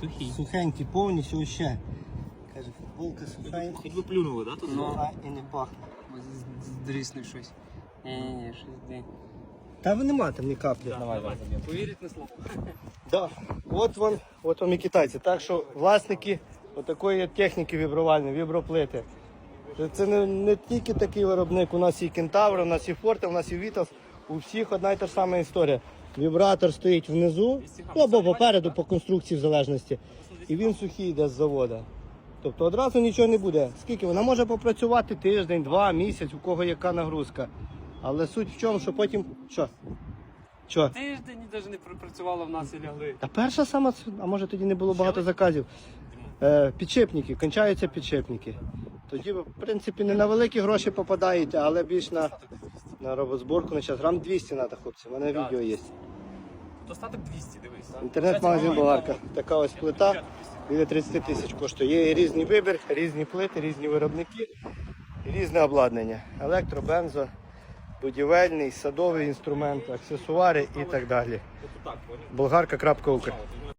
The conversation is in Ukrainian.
Сухий. Сухенький, повністю ще. Каже, футболка сухенька. Хоч би плюнули, да, тут? Ну, а і не пахне. Здріснув щось. Ні-ні-ні, щось де. Та ви нема там ні каплі. Давай, давай. Повірить на слово. Да. От вам, от вам і китайці. Так що власники отакої техніки вібрувальної, віброплити. Це не, не тільки такий виробник, у нас і кентавр, у нас і Форте, у нас і Вітас. У всіх одна і та ж сама історія. Вібратор стоїть внизу, ну або попереду, по конструкції в залежності. І він сухий йде з завода. Тобто одразу нічого не буде. Скільки вона може попрацювати тиждень, два, місяць, у кого яка нагрузка. Але суть в чому, що потім. Що? Що? Тиждень навіть не пропрацювало в нас і лягли. Та перша сама, а може тоді не було багато заказів. Е, підшипники, кончаються підшипники. Тоді в принципі, не на великі гроші попадаєте, але більш на, на робозборку на час. Грам 200 треба, хлопці, в мене відео є. Достаток 200, дивись. Інтернет-магазин Болгарка. Така ось плита біля 30 тисяч коштує. Є і різний вибір, різні плити, різні виробники, різне обладнання. Електро, бензо, будівельний, садовий інструмент, аксесуари і так далі. Так. Болгарка.укр.